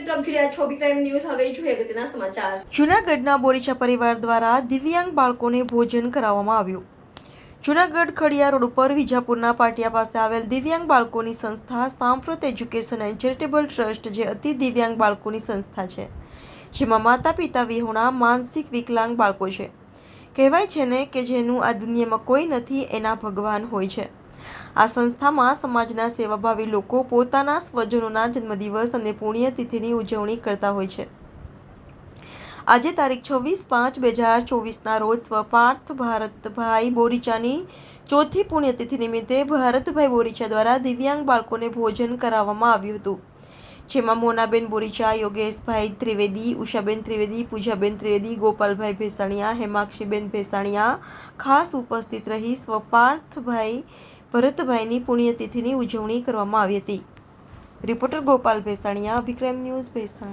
મિત્રો આપ બોરીચા પરિવાર દ્વારા દિવ્યાંગ બાળકોને ભોજન કરાવવામાં આવ્યું. જૂનાગઢ ખડિયા રોડ ઉપર વિજાપુરના પાટિયા પાસે આવેલ દિવ્યાંગ બાળકોની સંસ્થા સાંપ્રત એજ્યુકેશન એન્ડ ચેરિટેબલ ટ્રસ્ટ જે અતિ દિવ્યાંગ બાળકોની સંસ્થા છે, જેમાં માતા પિતા વિહોણા માનસિક વિકલાંગ બાળકો છે. કહેવાય છે ને કે જેનું આ દુનિયામાં કોઈ નથી, એના ભગવાન હોય છે. આ સંસ્થામાં સમાજના સેવાભાવી લોકો પોતાના સ્વજનોના જન્મદિવસ અને પુણ્યતિથિની ઉજવણી કરતા હોય છે. આજે તારીખ છવ્વીસ પાંચ બે હજાર ચોવીસના રોજ સ્વપાર્થ ભારતભાઈ બોરીચાની ચોથી પુણ્યતિથિ નિમિત્તે ભારતભાઈ બોરીચા દ્વારા દિવ્યાંગ બાળકોને ભોજન કરાવવામાં આવ્યું હતું. જેમાં મોનાબેન બોરીચા, યોગેશભાઈ ત્રિવેદી, ઉષાબેન ત્રિવેદી, પૂજાબેન ત્રિવેદી, ગોપાલભાઈ ભેસાણિયા, હેમાક્ષીબેન ભેસાણિયા ખાસ ઉપસ્થિત રહી સ્વપાર્થભાઈ ભરતભાઈની પુણ્યતિથિની ઉજવણી કરવામાં આવી હતી. Reporter Gopal Bhesaniya, Abhikram news Bhesan.